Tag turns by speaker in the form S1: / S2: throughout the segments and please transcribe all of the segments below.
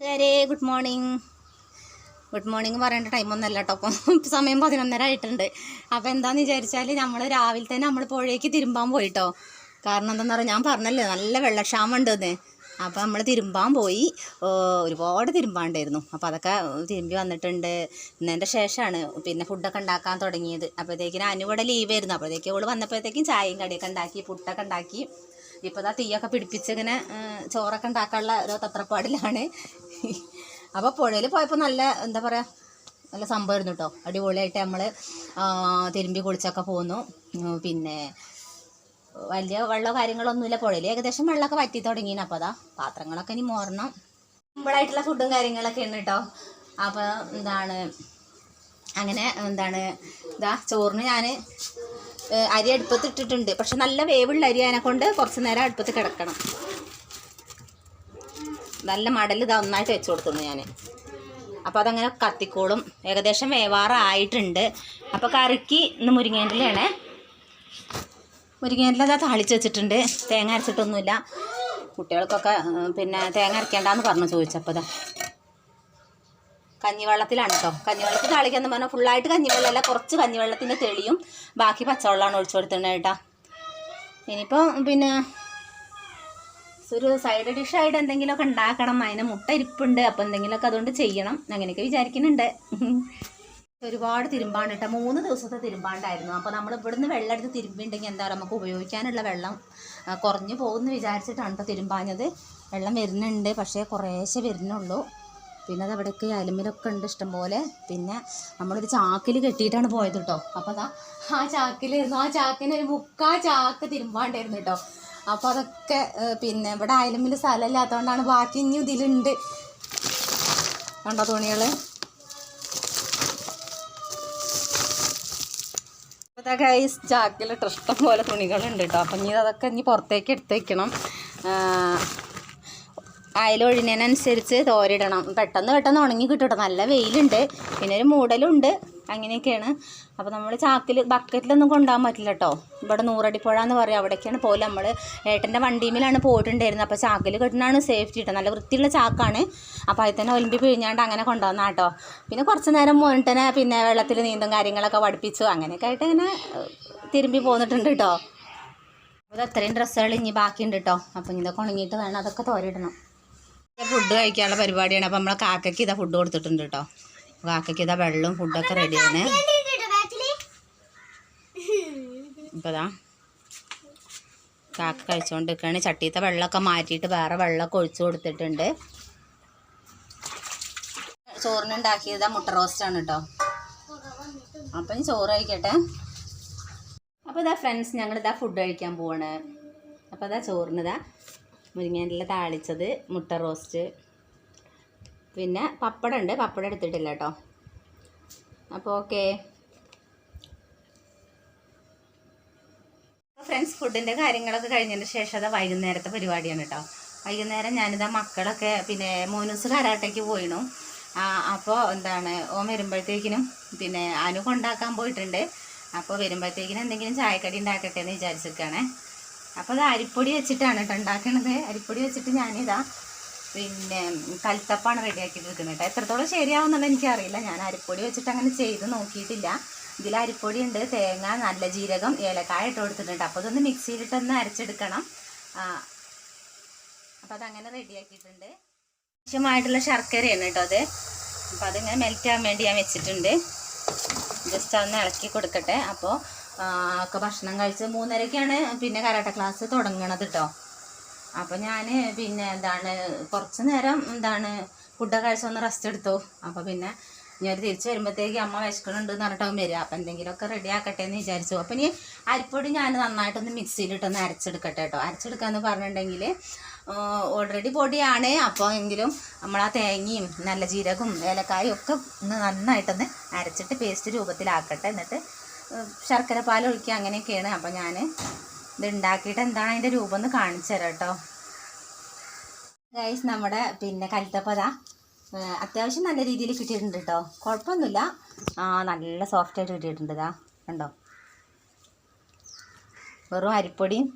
S1: കൂട്ടുകാരെ good morning good morning പറയേണ്ട ടൈമൊന്നുമല്ല കേട്ടോ അപ്പം സമയം പതിനൊന്നര ആയിട്ടുണ്ട്. അപ്പോൾ എന്താണെന്ന് വിചാരിച്ചാൽ നമ്മൾ രാവിലെ തന്നെ നമ്മൾ പുഴയ്ക്ക് തിരുമ്പാൻ പോയിട്ടോ. കാരണം എന്താണെന്ന് പറഞ്ഞാൽ ഞാൻ പറഞ്ഞല്ലോ നല്ല വെള്ളക്ഷാമം ഉണ്ടെന്ന് അപ്പോൾ നമ്മൾ തിരുമ്പാൻ പോയി. ഒരുപാട് തിരുമ്പാണ്ടായിരുന്നു. അപ്പോൾ അതൊക്കെ തിരുമ്പി വന്നിട്ടുണ്ട്. ഇന്നതിന്റെ ശേഷമാണ് പിന്നെ ഫുഡൊക്കെ ഉണ്ടാക്കാൻ തുടങ്ങിയത്. അപ്പോഴത്തേക്കിന് അനുവിടെ ലീവ് ആയിരുന്നു. അപ്പോഴത്തേക്ക് അവൾ വന്നപ്പോഴത്തേക്കും ചായയും കടിയൊക്കെ ഉണ്ടാക്കി പുട്ടൊക്കെ ഉണ്ടാക്കി. ഇപ്പോൾ ദാ തീയൊക്കെ പിടിപ്പിച്ച് ഇങ്ങനെ ചോറൊക്കെ ഉണ്ടാക്കാനുള്ള ഒരു തത്രപ്പാടിലാണ്. അപ്പോൾ പുഴയിൽ പോയപ്പോൾ നല്ല എന്താ പറയുക നല്ല സംഭവമായിരുന്നു കേട്ടോ അടിപൊളിയായിട്ട് നമ്മൾ തിരുമ്പി കുളിച്ചൊക്കെ പോന്നു. പിന്നെ വലിയ വെള്ളമോ കാര്യങ്ങളൊന്നുമില്ല. പുഴയിൽ ഏകദേശം വെള്ളമൊക്കെ വറ്റി തുടങ്ങിയിന് അപ്പോൾ അതാ പാത്രങ്ങളൊക്കെ ഇനി മോറണം. സിമ്പിളായിട്ടുള്ള ഫുഡും കാര്യങ്ങളൊക്കെ ഉണ്ട് കേട്ടോ അപ്പോൾ എന്താണ് അങ്ങനെ എന്താണ് ഇതാ ചോറിന് ഞാൻ അരി അടുപ്പത്ത് ഇട്ടിട്ടുണ്ട് പക്ഷെ നല്ല വേവുള്ള അരി അതിനെ കൊണ്ട് കുറച്ച് നേരം അടുപ്പത്ത് കിടക്കണം. നല്ല മടൽ ഇതാ ഒന്നായിട്ട് വെച്ച് കൊടുക്കുന്നു ഞാൻ അപ്പോൾ അതങ്ങനെ കത്തിക്കോളും. ഏകദേശം വേവാറായിട്ടുണ്ട്. അപ്പോൾ കറിക്ക് ഇന്ന് മുരിങ്ങേന്റെലാണേ മുരിങ്ങേന്റെ അതാ താളിച്ച് വെച്ചിട്ടുണ്ട്. തേങ്ങ അരച്ചിട്ടൊന്നുമില്ല. കുട്ടികൾക്കൊക്കെ പിന്നെ തേങ്ങ അരക്കേണ്ടെന്ന് പറഞ്ഞു ചോദിച്ചപ്പോൾ ഇതാ. കഞ്ഞിവെള്ളത്തിലാണ് കേട്ടോ കഞ്ഞിവെള്ളത്തിൽ താളിക്കാന്ന് പറഞ്ഞാൽ ഫുള്ളായിട്ട് കഞ്ഞിവെള്ളമല്ല കുറച്ച് കഞ്ഞിവെള്ളത്തിന്റെ തെളിയും. ബാക്കി പച്ചവെള്ളമാണ് ഒഴിച്ചു കൊടുത്തിട്ടുണ്ട് കേട്ടോ ഇനിയിപ്പോൾ പിന്നെ ഒരു സൈഡ് ഡിഷായിട്ട് എന്തെങ്കിലുമൊക്കെ ഉണ്ടാക്കണം. അതിന് മുട്ട ഇരിപ്പുണ്ട്. അപ്പോൾ എന്തെങ്കിലുമൊക്കെ അതുകൊണ്ട് ചെയ്യണം. അങ്ങനെയൊക്കെ വിചാരിക്കുന്നുണ്ട്. ഒരുപാട് തിരുമ്പാണ്ട് കേട്ടോ. മൂന്ന് ദിവസത്തെ തിരുമ്പാണ്ടായിരുന്നു. അപ്പോൾ നമ്മൾ ഇവിടുന്ന് വെള്ളം എടുത്ത് തിരുമ്പിണ്ടെങ്കിൽ എന്താ നമുക്ക് ഉപയോഗിക്കാനുള്ള വെള്ളം കുറഞ്ഞു പോകുമെന്ന് വിചാരിച്ചിട്ടാണ് കേട്ടോ തിരുമ്പാഞ്ഞത്. വെള്ളം വരുന്നുണ്ട്. പക്ഷേ കുറേശ്ശെ വരുന്നുള്ളൂ. പിന്നെ അത് അവിടേക്ക് അലുമിലൊക്കെ ഉണ്ട് ഇഷ്ടംപോലെ. പിന്നെ നമ്മളൊരു ചാക്കിൽ കെട്ടിയിട്ടാണ് പോയത് കേട്ടോ. അപ്പോൾ അതാ ആ ചാക്കിലിരുന്നു ആ ചാക്കിന് ഒരു മുക്കാ ചാക്ക് തിരുമ്പാണ്ടായിരുന്നു കേട്ടോ. അപ്പോൾ അതൊക്കെ പിന്നെ ഇവിടെ അയലുമിൽ സ്ഥലമില്ലാത്തതുകൊണ്ടാണ് ബാക്കി ഇനി ഇതിലുണ്ട്. കണ്ടോ തുണികൾ ഇതൊക്കെ ഗൈസ് ചാക്കിലിട്ട് ഇഷ്ടം പോലെ തുണികളുണ്ട് കേട്ടോ അപ്പം ഇനി അതൊക്കെ ഇനി പുറത്തേക്ക് എടുത്ത് അയലൊഴിനനുസരിച്ച് തോരിടണം. പെട്ടെന്ന് പെട്ടെന്ന് ഉണങ്ങി കിട്ടും നല്ല വെയിലുണ്ട്. പിന്നെ ഒരു മൂടലുണ്ട്. അങ്ങനെയൊക്കെയാണ്. അപ്പോൾ നമ്മൾ ചാക്കിൽ ബക്കറ്റിലൊന്നും കൊണ്ടുപോകാൻ പറ്റില്ല കേട്ടോ ഇവിടെ നൂറടിപ്പുഴ എന്ന് പറയും. അവിടേക്കാണ് പോലെ നമ്മൾ ഏട്ടന്റെ വണ്ടിയിലാണ് പോയിട്ടുണ്ടായിരുന്നത്. അപ്പോൾ ചാക്കിൽ കിട്ടുന്നതാണ് സേഫ്റ്റി കേട്ടോ നല്ല വൃത്തിയുള്ള ചാക്കാണ്. അപ്പോൾ അതിൽ തന്നെ ഒലിമ്പി പിഴിഞ്ഞാണ്ട് അങ്ങനെ കൊണ്ടുവന്ന കേട്ടോ പിന്നെ കുറച്ച് നേരം മോനിട്ടനെ പിന്നെ വെള്ളത്തിൽ നീന്തും കാര്യങ്ങളൊക്കെ പഠിപ്പിച്ചു. അങ്ങനെയൊക്കെ ആയിട്ട് ഇങ്ങനെ തിരുമ്പി പോന്നിട്ടുണ്ട് കേട്ടോ അപ്പോൾ അത്രയും ഡ്രസ്സുകൾ ഇനി ബാക്കിയുണ്ട് കേട്ടോ അപ്പോൾ ഇതൊക്കെ ഉണങ്ങിയിട്ട് വേണം. അതൊക്കെ തോരിടണം. ഫുഡ് കഴിക്കാനുള്ള പരിപാടിയാണ്. അപ്പോൾ നമ്മളെ കാക്കയ്ക്ക് ഇതാ ഫുഡ് കൊടുത്തിട്ടുണ്ട് കേട്ടോ കാക്കയ്ക്ക് ഇതാ വെള്ളവും ഫുഡൊക്കെ റെഡിയാണ് ഇപ്പോൾ ഇതാ കാക്ക കഴിച്ചോണ്ടിരിക്കാണ്. ചട്ടിയത്തെ വെള്ളമൊക്കെ മാറ്റിയിട്ട് വേറെ വെള്ളമൊക്കെ ഒഴിച്ചു കൊടുത്തിട്ടുണ്ട്. ചോറിനുണ്ടാക്കിയത് മുട്ട റോസ്റ്റാണ് കേട്ടോ അപ്പം ചോറ് കഴിക്കട്ടെ. അപ്പോൾ ഇതാ ഫ്രണ്ട്സ് ഞങ്ങൾ ഇതാ ഫുഡ് കഴിക്കാൻ പോവാണ്. അപ്പോൾ ഇതാ ചോറിനിതാ മുരിങ്ങേന്റെ താളിച്ചത് മുട്ട റോസ്റ്റ്. പിന്നെ പപ്പടം ഉണ്ട് പപ്പടം എടുത്തിട്ടില്ല കേട്ടോ അപ്പോൾ ഓക്കെ. ഫ്രണ്ട്സ് ഫുഡിന്റെ കാര്യങ്ങളൊക്കെ കഴിഞ്ഞതിന് ശേഷം അത് വൈകുന്നേരത്തെ പരിപാടിയാണ് കേട്ടോ വൈകുന്നേരം ഞാനിതാ മക്കളൊക്കെ പിന്നെ മോനൂസ് കരാട്ടയ്ക്ക് പോയിണു. അപ്പോൾ എന്താണ് ഓൻ വരുമ്പോഴത്തേക്കിനും പിന്നെ അനു കൊണ്ടാക്കാൻ പോയിട്ടുണ്ട്. അപ്പോൾ വരുമ്പോഴത്തേക്കിനും എന്തെങ്കിലും ചായക്കടി ഉണ്ടാക്കട്ടെ എന്ന് വിചാരിച്ചിരിക്കുകയാണേ അപ്പോൾ അത് അരിപ്പൊടി വെച്ചിട്ടാണ് കേട്ടോ ഉണ്ടാക്കണത്. അരിപ്പൊടി വെച്ചിട്ട് ഞാനിതാ പിന്നെ കൽത്തപ്പാണ് റെഡിയാക്കി വെക്കുന്നത് കേട്ടോ എത്രത്തോളം ശരിയാവുന്നുള്ളത് എനിക്കറിയില്ല. ഞാൻ അരിപ്പൊടി വെച്ചിട്ട് അങ്ങനെ ചെയ്ത് നോക്കിയിട്ടില്ല. ഇതിൽ അരിപ്പൊടി ഉണ്ട് തേങ്ങ നല്ല ജീരകം ഏലക്കായ ഇട്ട് കൊടുത്തിട്ടുണ്ട് അപ്പോൾ ഇതൊന്ന് മിക്സിയിലിട്ടൊന്ന് അരച്ചെടുക്കണം. അപ്പോൾ അതങ്ങനെ റെഡിയാക്കിയിട്ടുണ്ട്. ആവശ്യമായിട്ടുള്ള ശർക്കരയാണ് കേട്ടോ അത്. അപ്പോൾ അതിങ്ങനെ മെൽറ്റ് ആവാൻ വേണ്ടി ഞാൻ വെച്ചിട്ടുണ്ട്. ജസ്റ്റ് ഒന്ന് ഇളക്കി കൊടുക്കട്ടെ. അപ്പോൾ ഒക്കെ ഭക്ഷണം കഴിച്ച് മൂന്നരക്കാണ് പിന്നെ കരാട്ട ക്ലാസ് തുടങ്ങണത് കേട്ടോ അപ്പോൾ ഞാൻ പിന്നെ എന്താണ് കുറച്ച് നേരം എന്താണ് ഫുഡൊക്കെ കഴിച്ചൊന്ന് റെസ്റ്റ് എടുത്തു. അപ്പോൾ പിന്നെ ഞാൻ തിരിച്ച് വരുമ്പോഴത്തേക്ക് അമ്മ വിശക്കണുണ്ട് എന്ന് പറഞ്ഞിട്ടാവും വരിക. അപ്പോൾ എന്തെങ്കിലുമൊക്കെ റെഡി ആക്കട്ടെ എന്ന് വിചാരിച്ചു. അപ്പോൾ ഇനി അരിപ്പൊടി ഞാൻ നന്നായിട്ടൊന്ന് മിക്സിയിലിട്ടൊന്ന് അരച്ചെടുക്കട്ടെ കേട്ടോ അരച്ചെടുക്കാന്ന് പറഞ്ഞിട്ടുണ്ടെങ്കിൽ ഓൾറെഡി പൊടിയാണ്. അപ്പോൾ എങ്കിലും നമ്മൾ ആ തേങ്ങയും നല്ല ജീരകവും ഏലക്കായും ഒക്കെ ഒന്ന് നന്നായിട്ടൊന്ന് അരച്ചിട്ട് പേസ്റ്റ് രൂപത്തിലാക്കട്ടെ. എന്നിട്ട് ശർക്കര പാൽ ഒഴിക്കുക അങ്ങനെയൊക്കെയാണ്. അപ്പോൾ ഞാൻ ഇത് ഉണ്ടാക്കിയിട്ട് എന്താണ് അതിന്റെ രൂപം എന്ന് കാണിച്ചു തരാം കേട്ടോ. ഗൈസ് നമ്മുടെ പിന്നെ കൽത്തപ്പത അത്യാവശ്യം നല്ല രീതിയിൽ കിട്ടിയിട്ടുണ്ട് കേട്ടോ. കുഴപ്പമൊന്നുമില്ല. നല്ല സോഫ്റ്റ് ആയിട്ട് കിട്ടിയിട്ടുണ്ട് ഇതാ കണ്ടോ? വെറും അരിപ്പൊടിയും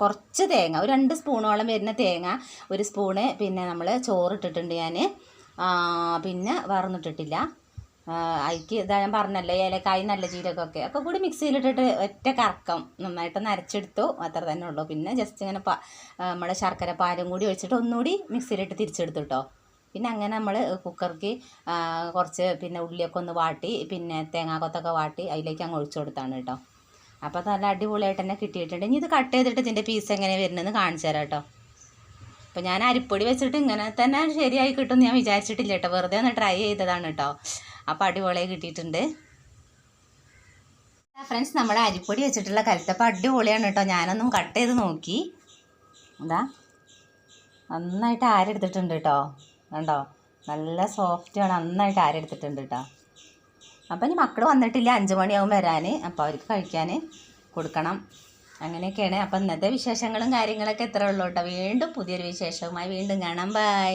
S1: കുറച്ച് തേങ്ങ ഒരു രണ്ട് സ്പൂണോളം വരുന്ന തേങ്ങ ഒരു സ്പൂണ് പിന്നെ നമ്മൾ ചോറിട്ടിട്ടുണ്ട് ഞാൻ പിന്നെ വേറൊന്നിട്ടിട്ടില്ല. അതിക്ക് ഇതാ ഞാൻ പറഞ്ഞല്ലോ ഏലക്കായി നല്ല ജീരകമൊക്കെ. ഒക്കെ കൂടി മിക്സിയിലിട്ടിട്ട് ഒറ്റ കറക്കം നന്നായിട്ട് നരച്ചെടുത്തു അത്ര തന്നെ ഉള്ളൂ. പിന്നെ ജസ്റ്റ് ഇങ്ങനെ നമ്മുടെ ശർക്കര പാലും കൂടി ഒഴിച്ചിട്ട് ഒന്നുകൂടി മിക്സിയിലിട്ട് തിരിച്ചെടുത്തു കേട്ടോ പിന്നെ അങ്ങനെ നമ്മൾ കുക്കർക്ക് കുറച്ച് പിന്നെ ഉള്ളിയൊക്കെ ഒന്ന് വാട്ടി പിന്നെ തേങ്ങാക്കൊത്തൊക്കെ വാട്ടി അതിലേക്ക് അങ്ങ് ഒഴിച്ചു കൊടുത്താണ് കേട്ടോ അപ്പോൾ നല്ല അടിപൊളിയായിട്ട് തന്നെ കിട്ടിയിട്ടുണ്ട്. ഇനി ഇത് കട്ട് ചെയ്തിട്ട് ഇതിന്റെ പീസ് എങ്ങനെ വരുന്നതെന്ന് കാണിച്ചു തരാം കേട്ടോ അപ്പോൾ ഞാൻ അരിപ്പൊടി വെച്ചിട്ട് ഇങ്ങനെ തന്നെ ശരിയായി കിട്ടും ഞാൻ വിചാരിച്ചിട്ടില്ല കേട്ടോ. വെറുതെ ഒന്ന് ട്രൈ ചെയ്തതാണ് കേട്ടോ. അപ്പോൾ അടിപൊളിയായി കിട്ടിയിട്ടുണ്ട്. ഫ്രണ്ട്സ് നമ്മുടെ അരിപ്പൊടി വെച്ചിട്ടുള്ള കലത്തപ്പം അടിപൊളിയാണ് കേട്ടോ. ഞാനൊന്നും കട്ട് ചെയ്ത് നോക്കി. എന്താ നന്നായിട്ട് ആരെടുത്തിട്ടുണ്ട് കേട്ടോ. കണ്ടോ? നല്ല സോഫ്റ്റാണ് നന്നായിട്ട് ആരെടുത്തിട്ടുണ്ട് കേട്ടോ. അപ്പം ഇനി മക്കൾ വന്നിട്ടില്ല. അഞ്ച് മണിയാവും വരാൻ അപ്പോൾ അവർക്ക് കഴിക്കാൻ കൊടുക്കണം. അങ്ങനെയൊക്കെയാണ്. അപ്പം ഇന്നത്തെ വിശേഷങ്ങളും കാര്യങ്ങളൊക്കെ എത്ര ഉള്ളൂ കേട്ടോ. വീണ്ടും പുതിയൊരു വിശേഷവുമായി വീണ്ടും കാണാം. ബൈ